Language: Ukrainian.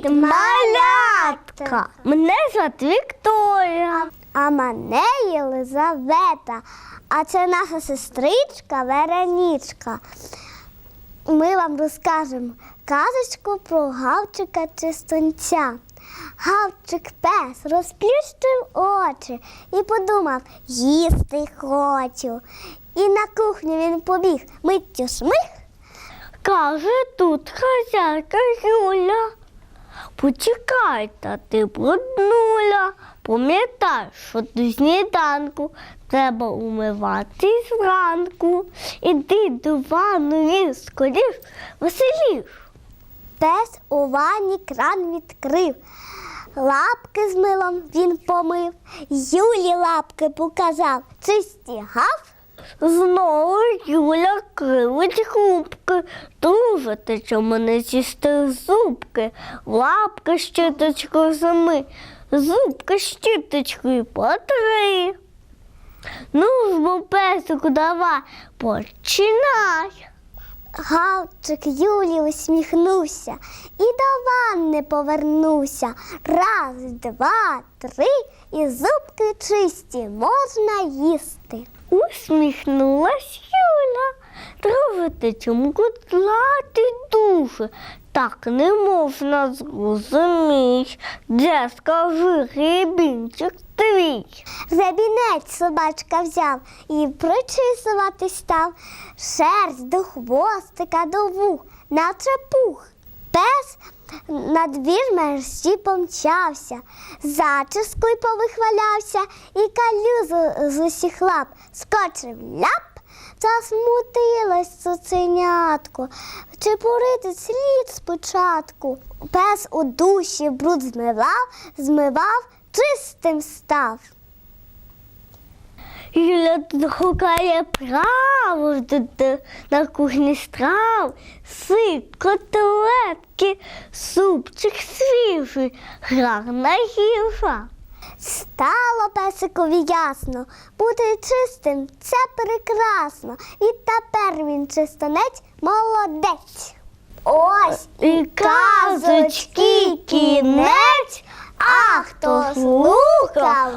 Привіт, малятка! Мене звати Вікторія. А мене Єлизавета. А це наша сестричка Веронічка. Ми вам розкажемо казочку про гавчика чистунця. Гавчик пес розплющив очі і подумав, їсти хочу. І на кухню він побіг миттю шмих. Каже тут хазяйка Юля. Почекайте, ти бруднуля. Пам'ятай, що до сніданку треба умивати зранку. Іди до ванної скоріш, веселіш. Пес у ванні кран відкрив. Лапки з милом він помив, Юлі лапки показав, чисті гав. Знову Юля кривить губки. Дуже ти чому не чисти зубки, лапки щіточкою зими, зубки щіточкою потри. Ну ж бо песику давай, починай. Гавчик Юлі усміхнувся і до ванни повернувся. Раз, два, три, і зубки чисті можна їсти. Усміхнулась Юля. Друже, ти чому кудлати дуже? Так не можна зрозумієш. Де скажи гребінчик твій? Забінець собачка взяв і причисувати став. Шерсть до хвостика до вух, наче пух. Пес на двір мерщі помчався, зачіскою повихвалявся і калюзу з усіх лап скочив ляп. Засмутилось цуценятко, чи порити слід спочатку. Пес у душі бруд змивав, змивав, чистим став. Юля тут гукає на кухні страв, сик, котлетки, супчик свіжий, гарна їжа. Стало песикові ясно, бути чистим це прекрасно. І тепер він чистонець молодець. Ось І казочки кінець, а хто слухав,